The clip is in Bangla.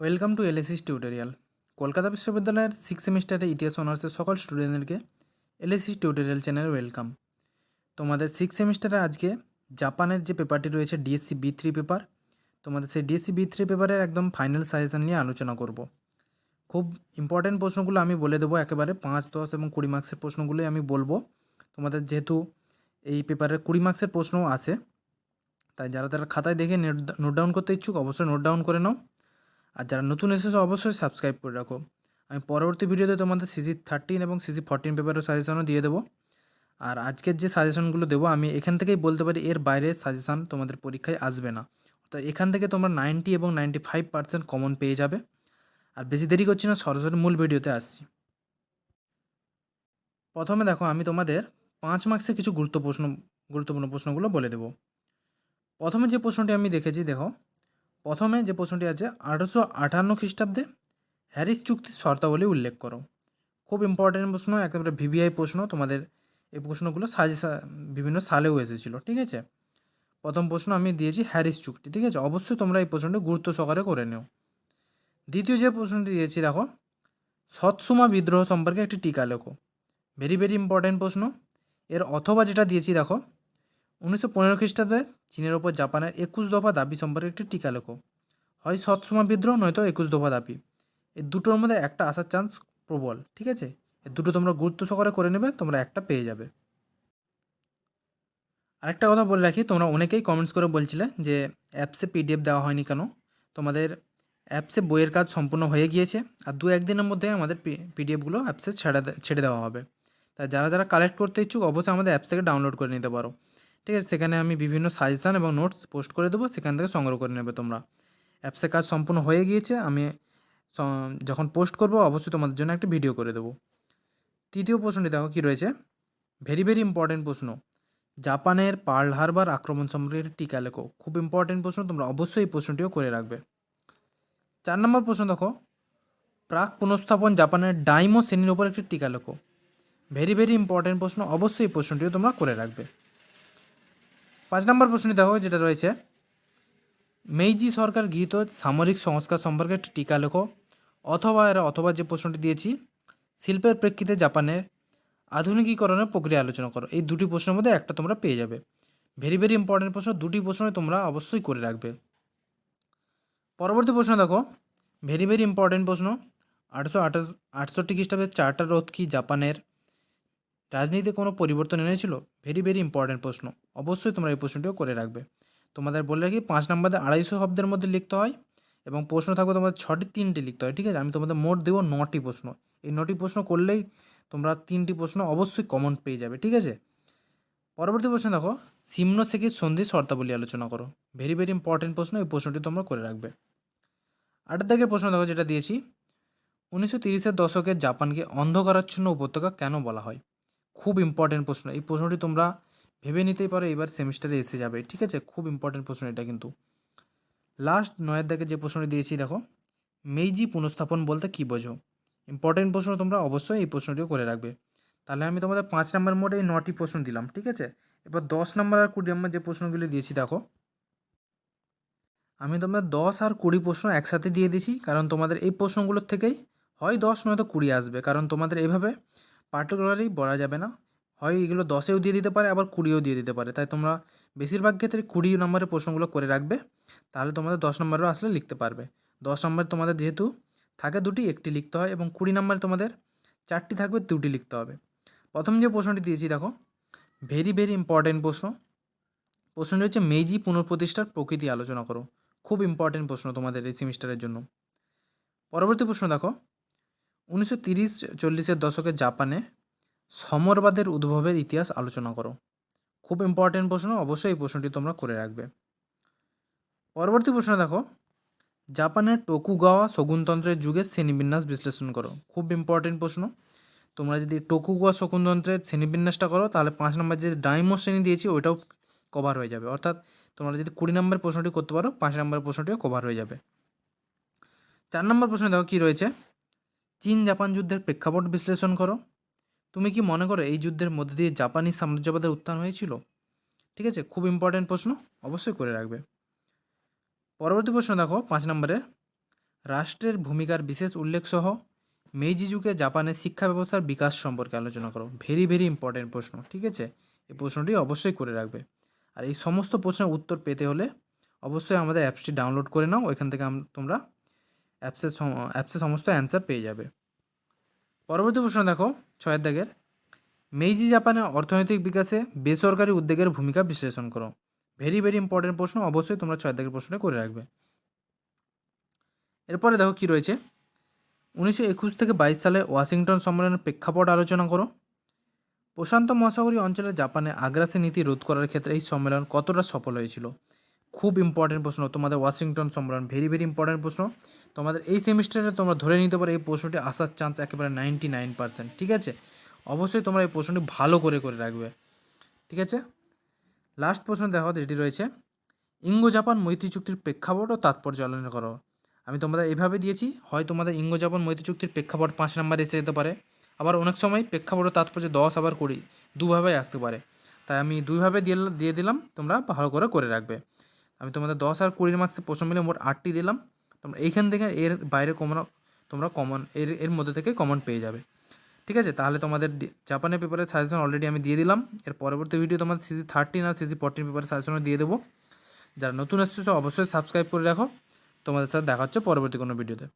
ওয়েলকাম টু এলএসিস টিউটোরিয়াল কলকাতা বিশ্ববিদ্যালয়ের সিক্স সেমিস্টারের ইতিহাস অনার্সের সকল স্টুডেন্টদেরকে এলএসিস টিউটোরিয়াল চ্যানেল ওয়েলকাম তোমাদের সিক্স সেমিস্টারে আজকে জাপানের যে পেপারটি রয়েছে ডিএসসি বি থ্রি পেপার তোমাদের সেই ডিএসসি বি থ্রি পেপারের একদম ফাইনাল সাজেশন নিয়ে আলোচনা করব। খুব ইম্পর্ট্যান্ট প্রশ্নগুলো আমি বলে দেবো, একেবারে পাঁচ, দশ এবং কুড়ি মার্কসের প্রশ্নগুলোই আমি বলব। তোমাদের যেহেতু এই পেপারের কুড়ি মার্কসের প্রশ্নও আসে তাই যারা তারা খাতায় দেখে নোট ডাউন করতে ইচ্ছুক, অবশ্যই নোট ডাউন করে নাও। আর যারা নতুন এসেছ, অবশ্যই সাবস্ক্রাইব করে রাখো। আমি পরবর্তী ভিডিওতে তোমাদের সিজি থার্টিন এবং সিজি ফোরটিন পেপারের সাজেশনও দিয়ে দেবো। আর আজকের যে সাজেশনগুলো দেবো, আমি এখান থেকেই বলতে পারি, এর বাইরে সাজেশান তোমাদের পরীক্ষায় আসবে না। তো এখান থেকে তোমরা নাইনটি এবং নাইনটি ফাইভ পার্সেন্ট কমন পেয়ে যাবে। আর বেশি দেরি করছি না, সরাসরি মূল ভিডিওতে আসছি। প্রথমে দেখো, আমি তোমাদের পাঁচ মার্কসের কিছু গুরুত্ব প্রশ্ন গুরুত্বপূর্ণ প্রশ্নগুলো বলে দেবো। প্রথমে যে প্রশ্নটি আমি দেখেছি, দেখো প্রথমে যে প্রশ্নটি আছে, আঠারোশো আটান্ন খ্রিস্টাব্দে হ্যারিস চুক্তির শর্তাবলী উল্লেখ করো। খুব ইম্পর্টেন্ট প্রশ্ন, একেবারে ভিভিআই প্রশ্ন, তোমাদের এই প্রশ্নগুলো সাজে বিভিন্ন সালেও এসেছিল, ঠিক আছে? প্রথম প্রশ্ন আমি দিয়েছি হ্যারিস চুক্তি, ঠিক আছে? অবশ্যই তোমরা এই প্রশ্নটি গুরুত্ব সহকারে করে নিও। দ্বিতীয় যে প্রশ্নটি দিয়েছি, দেখো, সৎসুমা বিদ্রোহ সম্পর্কে একটি টিকা লেখো। ভেরি ভেরি ইম্পর্টেন্ট প্রশ্ন। এর অথবা যেটা দিয়েছি, দেখো উনিশশো পনেরো খ্রিস্টাব্দে চীনের ওপর জাপানের একুশ দফা দাবি সম্পর্কে একটি টিকা লেখো। হয় সৎসমা বিদ্রোহ, নয়তো একুশ দফা দাবি। এই দুটোর মধ্যে একটা আসার চান্স প্রবল, ঠিক আছে? এই দুটো তোমরা গুরুত্ব সহকারে করে নেবে, তোমরা একটা পেয়ে যাবে। আরেকটা কথা বলে রাখি, তোমরা অনেকেই কমেন্টস করে বলছিলে যে অ্যাপসে পিডিএফ দেওয়া হয়নি কেন? তোমাদের অ্যাপসে বইয়ের কাজ সম্পূর্ণ হয়ে গিয়েছে, আর দু একদিনের মধ্যে আমাদের পিডিএফগুলো অ্যাপসে ছেড়ে ছেড়ে দেওয়া হবে। তাই যারা যারা কালেক্ট করতে ইচ্ছুক, অবশ্যই আমাদের অ্যাপস থেকে ডাউনলোড করে নিতে পারো। ঠিক আছে, সেখানে আমি বিভিন্ন সাজেশান এবং নোটস পোস্ট করে দেবো, সেখান থেকে সংগ্রহ করে নেবে তোমরা। অ্যাপসের কাজ সম্পূর্ণ হয়ে গিয়েছে, আমি যখন পোস্ট করব, অবশ্যই তোমাদের জন্য একটা ভিডিও করে দেবো। তৃতীয় প্রশ্নটি দেখো কী রয়েছে? ভেরি ভেরি ইম্পর্টেন্ট প্রশ্ন। জাপানের পার্ল হারবার আক্রমণ সম্পর্কে টিকা লেখো। খুব ইম্পর্টেন্ট প্রশ্ন, তোমরা অবশ্যই এই প্রশ্নটিও করে রাখবে। চার নম্বর প্রশ্ন দেখো। প্রাক পুনঃস্থাপন জাপানের ডাইমো শ্রেণির ওপর একটি টিকা লেখো। ভেরি ভেরি ইম্পর্টেন্ট প্রশ্ন, অবশ্যই এই প্রশ্নটিও তোমরা করে রাখবে। পাঁচ নম্বর প্রশ্নটি দেখো, যেটা রয়েছে। মেইজি সরকার গৃহীত সামরিক সংস্কার সম্পর্কে একটি টিকা লেখো। অথবা এরা, অথবা যে প্রশ্নটি দিয়েছি, শিল্পের প্রেক্ষিতে জাপানের আধুনিকীকরণের প্রক্রিয়া আলোচনা করো। এই দুটি প্রশ্নের মধ্যে একটা তোমরা পেয়ে যাবে। ভেরি ভেরি ইম্পর্টেন্ট প্রশ্ন। দুটি প্রশ্নই তোমরা অবশ্যই করে রাখবে। পরবর্তী প্রশ্ন দেখো। ভেরি ভেরি ইম্পর্টেন্ট প্রশ্ন। আটশো আটষট্টি খ্রিস্টাব্দের চার্টার রোধ কি জাপানের রাজনীতিতে কোনো পরিবর্তন এনেছিল? ভেরি ভেরি ইম্পর্ট্যান্ট প্রশ্ন। অবশ্যই তোমরা এই প্রশ্নটিও করে রাখবে। তোমাদের বলে রাখি, পাঁচ নম্বরে আড়াইশো শব্দের মধ্যে লিখতে হয় এবং প্রশ্ন থাকবে তোমাদের ছটি, তিনটি লিখতে হয়, ঠিক আছে? আমি তোমাদের মোট দেবো নটি প্রশ্ন। এই নটি প্রশ্ন করলেই তোমরা তিনটি প্রশ্ন অবশ্যই কমন পেয়ে যাবে, ঠিক আছে? পরবর্তী প্রশ্ন দেখো, সিমনো শেখের সন্ধি শর্তাবলী আলোচনা করো। ভেরি ভেরি ইম্পর্টেন্ট প্রশ্ন, এই প্রশ্নটি তোমরা করে রাখবে। আটের দাগের প্রশ্ন দেখো, যেটা দিয়েছি, উনিশশো তিরিশের দশকের জাপানকে অন্ধকারাচ্ছন্ন উপত্যকা কেন বলা হয়? খুব ইম্পর্টেন্ট প্রশ্ন। এই প্রশ্নটি তোমরা ভেবে নিতেই পারো, এবার সেমিস্টারে এসে যাবে। ঠিক আছে? খুব ইম্পর্টেন্ট প্রশ্ন এটা কিন্তু। লাস্ট নয়ের দাগে যে প্রশ্নটি দিয়েছি, দেখো। মেইজি পুনঃস্থাপন বলতে কী বোঝো? ইম্পর্টেন্ট প্রশ্ন তোমরা অবশ্যই এই প্রশ্নটিও করে রাখবে। তাহলে আমি তোমাদের পাঁচ নম্বর মোডে এই নটি প্রশ্ন দিলাম, ঠিক আছে? এবার দশ নাম্বার আর কুড়ি নাম্বার যে প্রশ্নগুলি দিয়েছি, দেখো। আমি তোমাদের দশ আর কুড়ি প্রশ্ন একসাথে দিয়ে দিয়েছি কারণ তোমাদের এই প্রশ্নগুলোর থেকেই হয় দশ, নয়তো কুড়ি আসবে। কারণ তোমাদের এইভাবে পার্টিকুলারলি বলা যাবে না। হয় এগুলো দশেও দিয়ে দিতে পারে, আবার কুড়িও দিয়ে দিতে পারে। তাই তোমরা বেশিরভাগ ক্ষেত্রে কুড়ি নম্বরের প্রশ্নগুলো করে রাখবে। তাহলে তোমাদের দশ নম্বরেও আসলে লিখতে পারবে। দশ নম্বর তোমাদের যেহেতু থাকে দুটি, একটি লিখতে হয় এবং কুড়ি নম্বরে তোমাদের চারটি থাকবে, দুটি লিখতে হবে। প্রথম যে প্রশ্নটি দিয়েছি, দেখো ভেরি ভেরি ইম্পর্টেন্ট প্রশ্ন। প্রশ্নটি হচ্ছে মেজি পুনঃপ্রতিষ্ঠার প্রকৃতি আলোচনা করো। খুব ইম্পর্টেন্ট প্রশ্ন তোমাদের এই সেমিস্টারের জন্য। পরবর্তী প্রশ্ন দেখো উনিশশো তিরিশ চল্লিশের দশকে জাপানে সমরবাদের উদ্ভবের ইতিহাস আলোচনা করো। খুব ইম্পর্টেন্ট প্রশ্ন, অবশ্যই এই প্রশ্নটি তোমরা করে রাখবে। পরবর্তী প্রশ্ন দেখো, জাপানের টোকুগাওয়া শগুনতন্ত্রের যুগে শ্রেণীবিন্যাস বিশ্লেষণ করো। খুব ইম্পর্টেন্ট প্রশ্ন। তোমরা যদি টোকুগাওয়া শকুনতন্ত্রের শ্রেণীবিন্যাসটা করো, তাহলে পাঁচ নম্বর যে ডাইমো শ্রেণি দিয়েছি, ওইটাও কভার হয়ে যাবে। অর্থাৎ তোমরা যদি কুড়ি নম্বর প্রশ্নটি করতে পারো, পাঁচ নম্বর প্রশ্নটিও কভার হয়ে যাবে। চার নম্বর প্রশ্ন দেখো কী রয়েছে? চীন জাপান যুদ্ধের প্রেক্ষাপট বিশ্লেষণ করো। তুমি কি মনে করো এই যুদ্ধের মধ্যে দিয়ে জাপানি সাম্রাজ্যবাদের উত্থান হয়েছিল? ঠিক আছে, খুব ইম্পর্ট্যান্ট প্রশ্ন, অবশ্যই করে রাখবে। পরবর্তী প্রশ্ন দেখো, পাঁচ নম্বরের রাষ্ট্রের ভূমিকার বিশেষ উল্লেখ সহ মেইজি যুগে জাপানের শিক্ষা ব্যবস্থার বিকাশ সম্পর্কে আলোচনা করো। ভেরি ভেরি ইম্পর্টেন্ট প্রশ্ন, ঠিক আছে? এই প্রশ্নটি অবশ্যই করে রাখবে। আর এই সমস্ত প্রশ্নের উত্তর পেতে হলে অবশ্যই আমাদের অ্যাপসটি ডাউনলোড করে নাও, ওইখান থেকে তোমরা অ্যাপসের সম- অ্যাপসে সমস্ত অ্যান্সার পেয়ে যাবে। পরবর্তী প্রশ্ন দেখো, ছয়ের দাগের। মেইজি জাপানের অর্থনৈতিক বিকাশে বেসরকারি উদ্যোগের ভূমিকা বিশ্লেষণ করো। ভেরি ভেরি ইম্পর্টেন্ট প্রশ্ন, অবশ্যই তোমরা ছয় দাগের প্রশ্নটা করে রাখবে। এরপরে দেখো কি রয়েছে। উনিশশো একুশ থেকে বাইশ সালে ওয়াশিংটন সম্মেলনের প্রেক্ষাপট আলোচনা করো। প্রশান্ত মহাসাগরীয় অঞ্চলে জাপানে আগ্রাসী নীতি রোধ করার ক্ষেত্রে এই সম্মেলন কতটা সফল হয়েছিল? খুব ইম্পর্টেন্ট প্রশ্ন, তোমাদের ওয়াশিংটন সম্মেলন ভেরি ভেরি ইম্পর্টেন্ট প্রশ্ন। তোমাদের এই সেমিস্টারে তোমরা ধরে নিতে পারো এই প্রশ্নটি আসার চান্স একেবারে নাইনটি নাইন পার্সেন্ট ঠিক আছে? অবশ্যই তোমরা এই প্রশ্নটি ভালো করে করে রাখবে, ঠিক আছে? লাস্ট প্রশ্ন দেখো, যেটি রয়েছে ইঙ্গো জাপান মৈত্রী চুক্তির প্রেক্ষাপট ও তাৎপর্য আলোচনা করো। আমি তোমাদের এভাবে দিয়েছি, হয় তোমাদের ইঙ্গো জাপান মৈত্রী চুক্তির প্রেক্ষাপট পাঁচ নাম্বার এসে যেতে পারে, আবার অনেক সময় প্রেক্ষাপট ও তাৎপর্য দশ আবার কুড়ি দুভাবে আসতে পারে। তাই আমি দুইভাবে দিয়ে দিয়ে দিলাম, তোমরা ভালো করে করে রাখবে। আমি তোমাদের দশ আর কুড়ির মার্কসে প্রশ্ন মিলে মোট আটটি দিলাম। তোমরা এইখান থেকে এর বাইরে কমন তোমরা কমন এর এর মধ্যে থেকে কমন পেয়ে যাবে। ঠিক আছে? তাহলে তোমাদের জাপানের পেপারের সাজেশন অলরেডি আমি দিয়ে দিলাম। এর পরবর্তী ভিডিও তোমাদের সিজি থার্টিন আর সিজি ফোরটিন পেপারের সাজেশনও দিয়ে দেবো। যারা নতুন এসেছ, অবশ্যই সাবস্ক্রাইব করে রাখো। তোমাদের সাথে দেখা হচ্ছে পরবর্তী কোনো ভিডিওতে